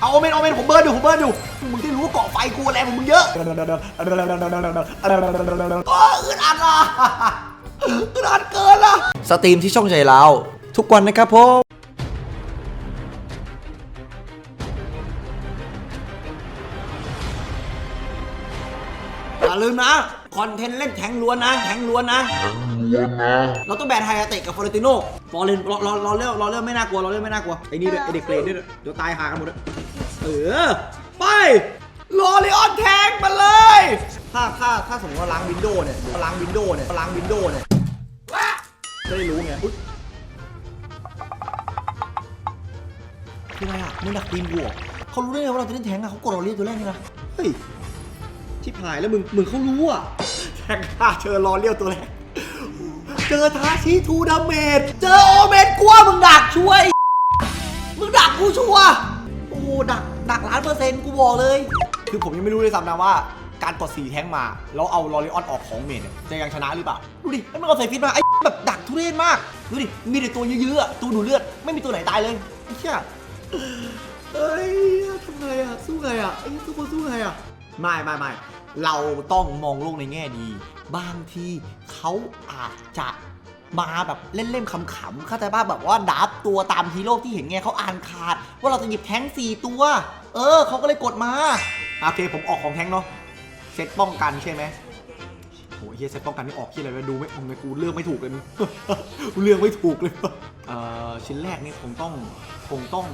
เอาโอเมนโอเมนผมเบิร์นอยู่ผมเบิร์นอยู่มึงได้รู้ว่าเกาะไฟกูแรงกว่ามึงเยอะโอ้อึดอัดอะอึดอัดเกินละสตรีมที่ช่องใจเราทุกวันนะครับผมอย่าลืมนะ คอนเทนต์เล่นแทงล้วนนะแทงล้วนนะ เราต้องแบนไฮอาเตะกับฟลอเรนติโน่ฟอเรนรอรอรอเรื่องรอเรื่องไม่น่ากลัวรอเรื่องไม่น่ากลัวไอ้นี่ด้วยไอเด็กเปรตด้วยเดี๋ยวตายหากันหมดเลยเออไปรอเลออนแทงมาเลย ถ้าถ้าถ้าสมมติว่าล้างวินโดว์เนี่ยล้างวินโดว์เนี่ยล้างวินโดว์เนี่ยจะได้รู้ไงอุ๊ยคืออะไรอะมึงดักตีมบวกเขารู้ได้ไงว่าเราจะเล่นแทงอะเขากดเราเรียกตัวแรกนี่นะเฮ้ย ชิบหายแล้วมึงมึงเขารู้อะแทงฆ่าเชิญรอเลี้ยวตัวแรกเจอทาชิทูดาเมจเจอโอเมนกลัวมึงดักช่วย มึงดักกูชัวโอ้ดักดักล้านเปอร์เซ็นต์กูบอกเลย คือผมยังไม่รู้เลยซ้ำนะว่าการกดสีแท้งมา แล้วเอาลอริออนออกของเมจเนี่ยจะยังชนะหรือเปล่า ดูดิแล้วมันเอาใส่ฟิตมา ไอ้แบบดักทุเรศมาก ดูดิ มีแต่ตัวเยอะๆ ตัวดูดเลือด ไม่มีตัวไหนตายเลยไอ้เชี่ยเอ้ยทำไงอะสู้ไงอะไอ้ทุกคนสู้ไงอะไม่ไม่ไม่ เราต้องมองโลกในแง่ดี บางทีเขาอาจจะมาแบบเล่นๆขำๆเข้าใจป่ะแบบว่าดับตัวตามฮีโร่ที่เห็นไงเขาอ่านขาด ว่าเราจะหยิบแท้งสี่ตัว เออเขาก็เลยกดมาโอเคผมออกของแท้งเนาะเซตป้องกันใช่ไหมโหเฮียเซตป้องกันนี่ออกที่อะไรวะดูไม่ทำไมกูเลือกไม่ถูกเลยกูเลือกไม่ถูกเลยเอ่อชิ้นแรกนี่คงต้องคงต้อง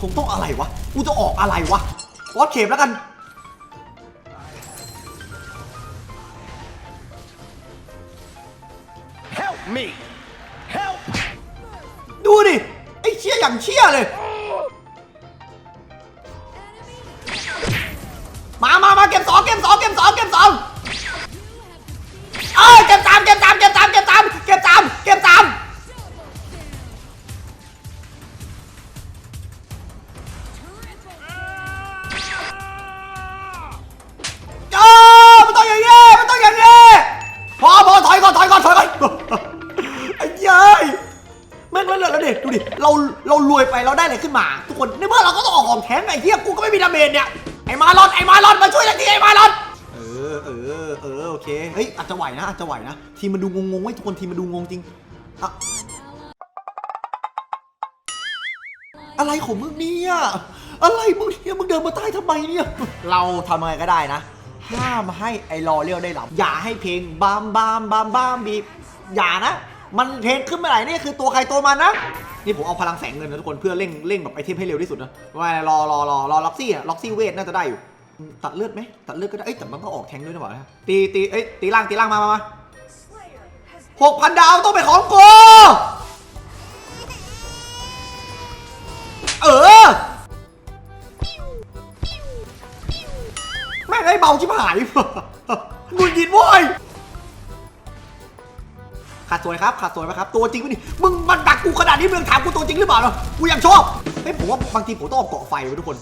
คงต้องอะไรวะกูจะออกอะไรวะวอดเข็มแล้วกัน me! Help! ดูดิ ไอ้เชี่ยอย่างเชี่ยเลย มามามาเก็บสองเก็บสองเก็บสองเก็บสอง ไอ้เหี้ยกูก็ไม่มีดาเมจเนี่ยไอ้มาลอนไอ้มาลอนมาช่วยทันทีไอ้มาลอนเออเออเออโอเคเฮ้ยอาจจะไหวนะอาจจะไหวนะทีมมันดูงงๆไว้ทุกคนทีมมันดูงงจริงอะอะไรของมึงเนี่ยอะไรมึงเนี่ยมึงเดินมาใต้ทำไมเนี่ยเราทำอะไรก็ได้นะ ห้ามให้ไอ้รอเรียวได้หลับอย่าให้เพลงบามบามบามบามบีบอย่านะ มันเพลงขึ้นเมื่อไหร่นี่คือตัวใครตัวมันนะ นี่ผมเอาพลังแสงเงินนะทุกคนเพื่อเร่งเร่งแบบไอเทมให้เร็วที่สุดนะว่ารอรอรอรอล็อกซี่อะล็อกซี่เวทน่าจะได้อยู่ ตัดเลือดไหมตัดเลือดก็ได้เอ้ยแต่มันต้องออกแทงด้วยนะบอกนะตีตีเอ้ยตีล่างตีล่างมามามาหกพันดาวต้องเป็นของกูเออแม่งไอ้เบาชิบหายหงุดหงิดโว้ย ขาดสวยครับขาดสวยไหมครับตัวจริงไหมนี่มึงมันดักกูขนาดนี้มึงถามกูตัวจริงหรือเปล่าเนาะกูยังชอบเฮ้ยผมว่าบางทีผมต้องเอาเกาะไฟไว้ทุกคน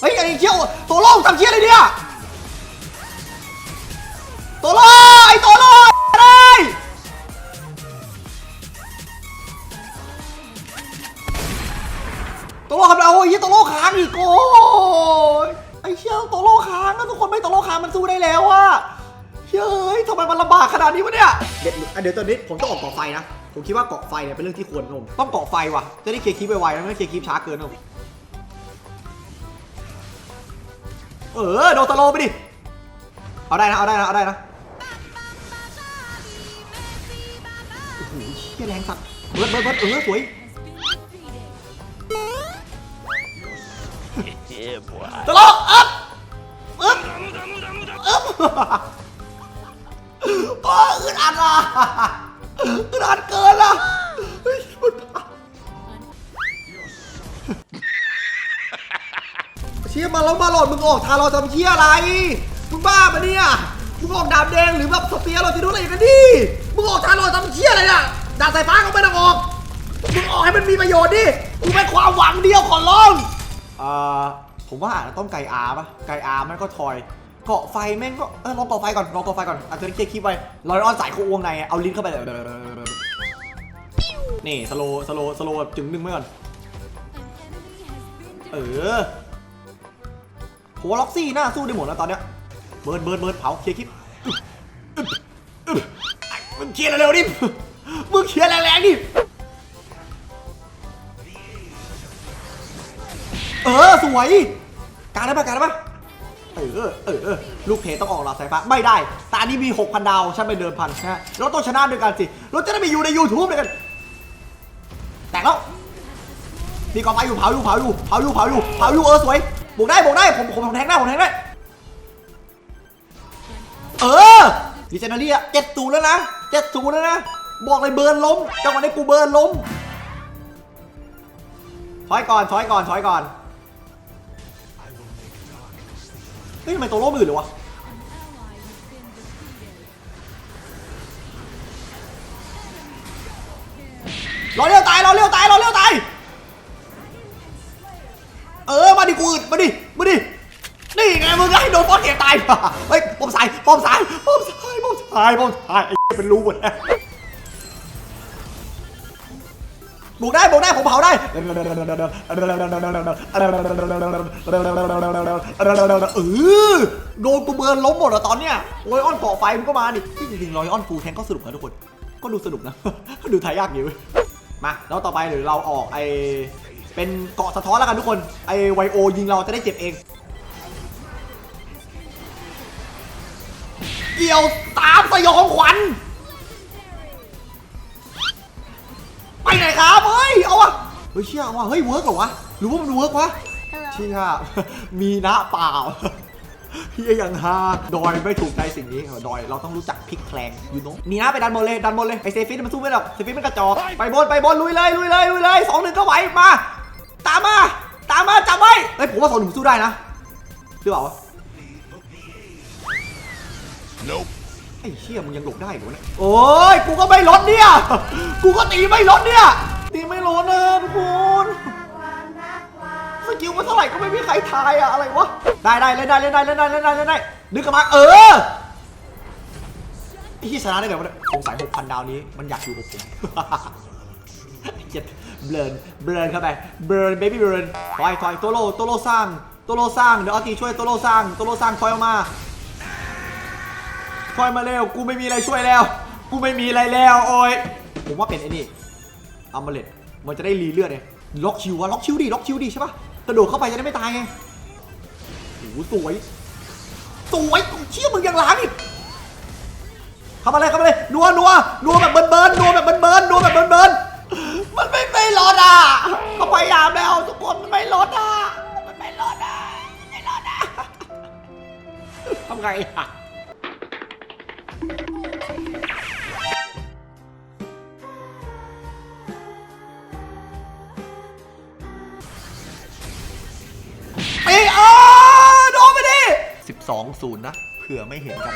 เฮ้ยไอ้เชี่ยวตัวโล่ทำเชี่ยอะไรเนี่ยตัวโล่ไอ้ตัวโล่อะไรตัวโล่ทำอะไรโอ้ยเหี้ยตัวโล่ค้างอีกโอ้ยไอ้เชี่ยตัวโล่ค้างนะทุกคนไม่ตัวโล่ค้างมันสู้ได้แล้วอะเฮ้ยทำไมมันลำบากขนาดนี้วะเนี่ย เดี๋ยวอะเดี๋ยวตอนนี้ผมต้องออกเกาะไฟนะ ผมคิดว่าเกาะไฟเนี่ยเป็นเรื่องที่ควรครับผมต้องเกาะไฟว่ะ จะได้เคลียร์คลิปไวๆนะไม่ได้เคลียร์คลิปช้าเกินครับผมเออโดนสโลว์ไปดิ เอาได้นะ เอาได้นะ เอาได้นะโอ้โหเฮียแรงสัตว์เบิร์ดเบิร์ดเบิร์ดเออสวย Yeah, boy. สโลว์อัพอึ๊บอึ๊บ โอ้อึดอัดอะอึดอัดเกินอะเฮ้ยมันเชี่ยมาแล้วมาหลอดมึงออกทาเราทำเชี่ยอะไร มึงบ้าปะเนี่ยมึงออกดาบแดงหรือแบบสเปียร์เราจะดูอะไรกันดิมึงออกทาเราทำเชี่ยอะไรน่ะดาบสายฟ้าก็ไม่ต้องออกมึงออกให้มันมีประโยชน์ดิกูเป็นความหวังเดียวขอร้องอ่าผมว่าอาจจะต้องไก่อาร์ป่ะไก่อาร์มันก็ทอย เกาะไฟแม่งก็เออลองเกาะไฟก่อนลองเกาะไฟก่อนอาจจะได้เคลียร์คลิปไว้ลอยออนสายโควงในเอาลิ้นเข้าไปเลยนี่สโลสโลสโลแบบจึงนึงไว้ก่อนเออผมว่าล็อกซี่น่าสู้ได้หมดแล้วตอนเนี้ยเบิร์นเบิร์นเบิร์นเผาเคลียร์คลิปมึงเคลียร์เร็วๆดิมึงเคลียร์แรงๆดิเออสวยการได้ปะการได้ปะ อเออเออลูกเพจต้องออกหลับสายฟ้าไม่ได้ตานี้มี 6,000 ดาว ฉันไปเดินพันนะฮะเราต้องชนะด้วยกันสิ เราจะได้ไปอยู่ใน YouTube ด้วยกัน แตกแล้ว มีกองไฟอยู่เผาอยู่เผาอยู่เผาอยู่เผาอยู่เผาอยู่เออสวยบวกได้บวกได้ผมผมผมแทงได้ผมแทงได้ เออดิเจนารีอะเจ็ดศูแล้วนะเจ็ดศูแล้วนะ บอกเลยเบิร์นล้มจังหวะนี้กูเบิร์นล้มถอยก่อนถอยก่อนถอยก่อน เฮ้ยทำไมตัวโล่มือหรือวะรอเลี้ยวตายรอเลี้ยวตายรอเลี้ยวตาย เออ มาดิกูอึดมาดิ มาดิ นี่ไงมึงไล่โดนฟอสเก็ตตายเฮ้ยป้อมสายป้อมสายป้อมสายป้อมสายป้อมสายไอ้เหี้ยเป็นรูหมดแล้ว บุกได้บุกได้ผมเผาได้เออโดนกูเบิร์นล้มหมดแล้วตอนเนี้ยโรยออนเกาะไฟมันก็มาดิที่จริงๆรอยออนฟูแทงก็สนุกนะทุกคน ก็ดูสนุกนะ ดูทายยากอยู่มาแล้วต่อไปเดี๋ยวเราออกไอเป็นเกาะสะท้อนแล้วกันทุกคนไอไวโอยิงเราจะได้เจ็บเองเกี่ยวตามสยองขวัญ ไปไหนครับเฮ้ยเอาวะเฮ้ยเชี่ยเอาวะเฮ้ยเวิร์กเหรอวะหรือว่ามันเวิร์กวะเชี่ยมีนะเปล่าพี่ยังฮาดอยไม่ถูกใจสิ่งนี้เออดอยเราต้องรู้จักพลิกแพลงยูโนมีนะไปดันบนเลยดันบนเลยไอเซฟิสมันสู้ไม่ได้หรอกเซฟิสมันกระจอกไปบนไปบนลุยเลยลุยเลยลุยเลยสองหนึ่งก็ไหวมา ตามมาตามมาจับไว้เฮ้ยผมว่าสองหนึ่งสู้ได้นะหรือเปล่าวะ Nope. ไอ้เชี่ยมึงยังหลบได้เหรอวะเนี่ยโอ้ยกูก็ไม่ลดเนี่ย กูก็ตีไม่ลดเนี่ย ตีไม่ลดนะทุกคนสกิลมันเท่าไหร่ก็ไม่มีใครทายอะอะไรวะ ได้ได้เล่นได้เล่นได้เล่นได้เล่นได้เล่นได้นึกกลับมาเออที่ชนะได้ไงวะเนี่ยสงสัยหกพันดาวนี้มันอยากอยู่กับผมเจ็ดเบลนเบลนเข้าไปเบลนเบบี้เบลนถอยถอยโตัวโตโลสร้างโตโลสร้างเดี๋ยวเอาตีช่วยโตโลสร้างโตโลสร้างถอยออกมา คอยมาเร็ว กูไม่มีอะไรช่วยแล้ว กูไม่มีอะไรแล้วโอ้ยผมว่าเป็นไอ้นี่อัมเบเลตมันจะได้รีเลือดไงล็อกคิววะล็อกคิวดิล็อกคิวดิใช่ปะกระโดดเข้าไปจะได้ไม่ตายไงโอ้โหสวย สวยเชี่ยมึงยังล้างอีกเข้ามาเลยเข้ามาเลยนัวนัวนัวแบบเบิร์นเบิร์นนัวแบบเบิร์นเบิร์นนัวแบบเบิร์นเบิร์นมันไม่ไม่รอดอะเขาพยายามแล้วทุกคนมันไม่รอดอะมันไม่รอดอะไม่รอดอะทำไงอะ ศูนย์นะเผื่อไม่เห็นกัน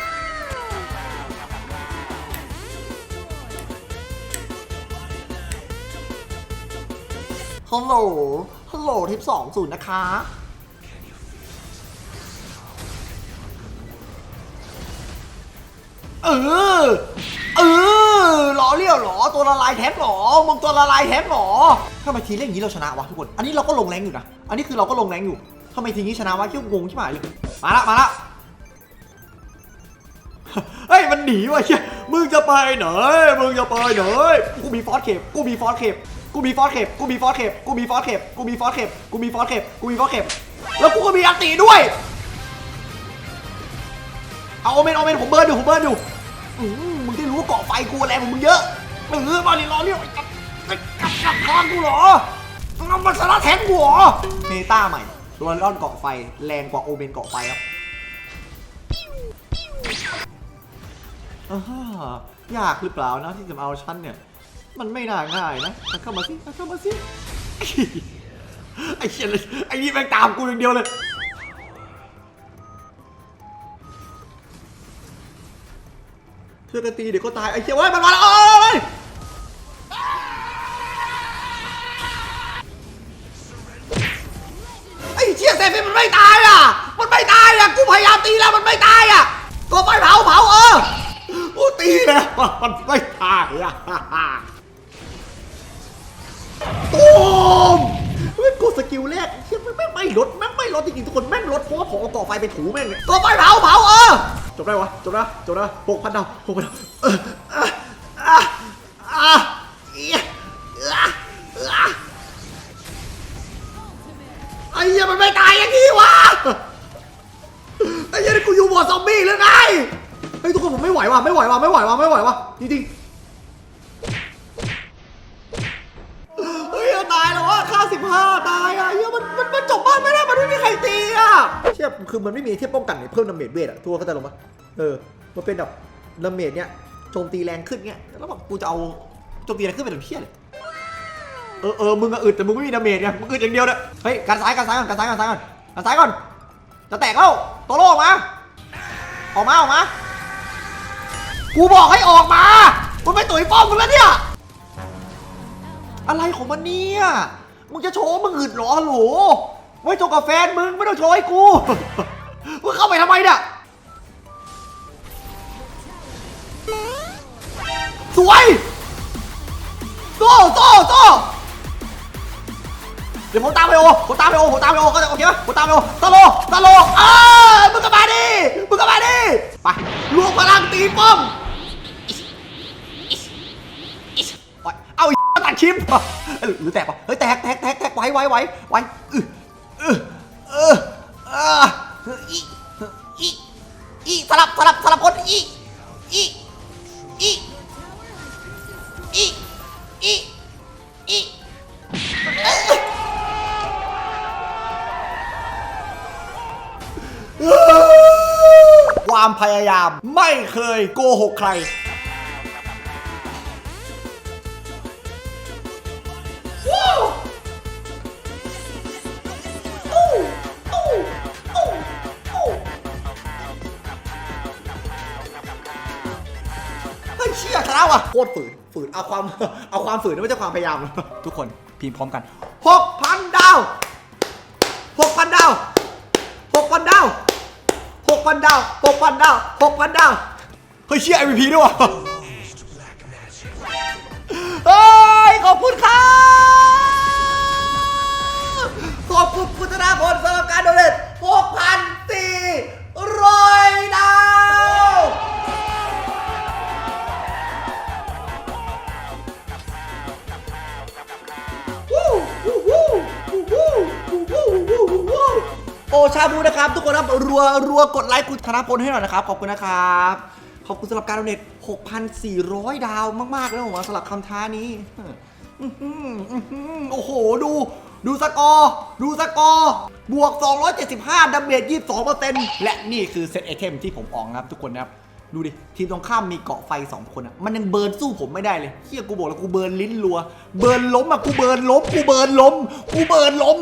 ฮัลโหลฮัลโหลทิปสองศูนย์นะคะเออเออหล่อเลี้ยวหรอตัวละลายแท็กเหรอมึงตัวละลายแท็กเหรอทำไมทีเล่นอย่างนี้เราชนะวะทุกคน อันนี้เราก็ลงแรงอยู่นะ อันนี้คือเราก็ลงแรงอยู่ทำไมทีนี้ชนะวะเขี้ยวงงชิบหายเลย มาละมาละ เฮ้ยมันหนีว่ะเชี่ยมึงจะไปไหนมึงจะไปไหนกูมีฟอสเข็บกูมีฟอสเข็บกูมีฟอสเข็บกูมีฟอสเข็บกูมีฟอสเข็บกูมีฟอสเข็บกูมีฟอสเข็บกูมีฟอสเข็บแล้วกูก็มีอันติด้วยเอาโอเมนโอเมนผมเบิร์นอยู่ผมเบิร์นอยู่อืมมึงได้รู้ว่าเกาะไฟกูแรงกว่ามึงเยอะเออมาดิรอเรียกไอ้กับกับกับคอนกูเหรอเอามาสาระแทงกูเหรอเมตาใหม่โรนลอนเกาะไฟแรงกว่าโอเมนเกาะไฟครับ อ่ายากหรือเปล่านะที่จะมาเอาฉันเนี่ย มันไม่น่าง่ายนะเอาเข้ามาสิเอาเข้ามาสิ ไอ้เชี่ยเลยไอ้นี่แม่งตามกูอย่างเดียวเลยเพื่อกันตีเดี๋ยวก็ตายไอ้เชี่ยเว้ยมันมาแล้วเอ้ยไอ้เชี่ยเซฟิมันไม่ตายอะ มันไม่ตายอะ กูพยายามตีแล้วมันไม่ตายอะตัวไฟเผาเผาเออ ตีแล้วมันไม่ตายอะตูมไม่กดสกิลแรกเชี่ยแม่งไม่ลดแม่งไม่ลดจริงๆทุกคนแม่งลดเพราะว่าผมเอาก่อไฟไปถูแม่งเลยก่อไฟเผาเผาเออจบได้วะจบนะจบนะหกพันดาวหกพันดาวเอออะอะอะอะอะไอ้เหี้ยมันไม่ตายอย่างนี้วะไอ้เหี้ยนี่กูอยู่บอซอมบี้หรือไง ฮ้ยทุกคนผมไม่ไหวว่ะไม่ไหวว่ะไม่ไหวว่ะไม่ไหวว่ะจริงๆเฮ้ยตายแล้วว่าค่าสิบห้าตายอะเฮียมันมันมันจบบ้านไม่ได้มันไม่มีใครตีอะเชี่ยคือมันไม่มีเที่ป้องกันเนี่ยเพิ่มดาเมจเวทอะทัวเข้าใจหรอปะเออมันเป็นแบบดาเมจเนี่ยโจมตีแรงขึ้นเนี่ยแล้วแบบกูจะเอาโจมตีแรงขึ้นไปทำเพี้ยเลยเออเออมึงอะอึดแต่มึงไม่มีดาเมจไงมึงอึดอย่างเดียวเนี่ยเฮ้ยการซ้ายการซ้ายก่อนการซ้ายการซ้ายก่อนการซ้ายก่อนจะแตกแล้วโตโร่ออกมาออกมาออกมา กูบอกให้ออกมามันไม่ตุ๋ยป้อมมึงแล้วเนี่ย อะไรของมันเนี่ย มึงจะโชว์มึงอึดเหรอโหลไว้โชว์กับแฟนมึงไม่ต้องโชว์ให้กู มึงเข้าไปทำไมเนี่ยสวยโซ่โซ่โซ่เดี๋ยวผมตามไปโอผมตามไปโอผมตามไปโอก็จะโอเคไหมผมตามไปโอตะโลตะโลเออมึงก็มาดิมึงก็มาดิไปรวมพลังตีป้อม ชิมเอ้ยหรือแตกปะเฮ้ยแตกแตกแตกแตกไว้ไว้ไว้ไว้เออเออเออเอออีอีอีสลับสลับสลับคนอีอีอีอีอีอีความพยายามไม่เคยโกหกใคร โคตรฝืนฝืนเอาความเอาความฝืนไม่ใช่ความพยายาม ทุกคนพิมพ์พร้อมกัน 6,000 ดาว 6,000 ดาว 6,000 ดาว 6,000 ดาว 6,000 ดาว 6,000 ดาว เฮ้ยเชี่ย MVP ด้วยวะเฮ้ย ขอบคุณครับขอบคุณคุณธนาพลสำหรับการโดเนท6,000 นะครับ ทุกคนครับรัวรัวกดไลค์คุณธนพลให้หน่อยนะครับ ขอบคุณนะครับ ขอบคุณสำหรับการดเนท6,400 ดาวมากๆเลยผมสำหรับคำท้านี้อื้อหืออื้อหือโอ้โห ดู ดูสกอร์ ดูสกอร์ บวก 275ดาเมจ22%และนี่คือเซตไอเทมที่ผมออกนะครับทุกคนนะครับ ดูดิ ทีมตรงข้ามมีเกาะไฟ 2 คนอะมันยังเบิร์นสู้ผมไม่ได้เลยเฮียกูบอกแล้วกูเบิร์นลิ้นรัว เบิร์นล้มอะกูเบิร์นล้ม กูเบิร์นล้ม กูเบิร์นล้ม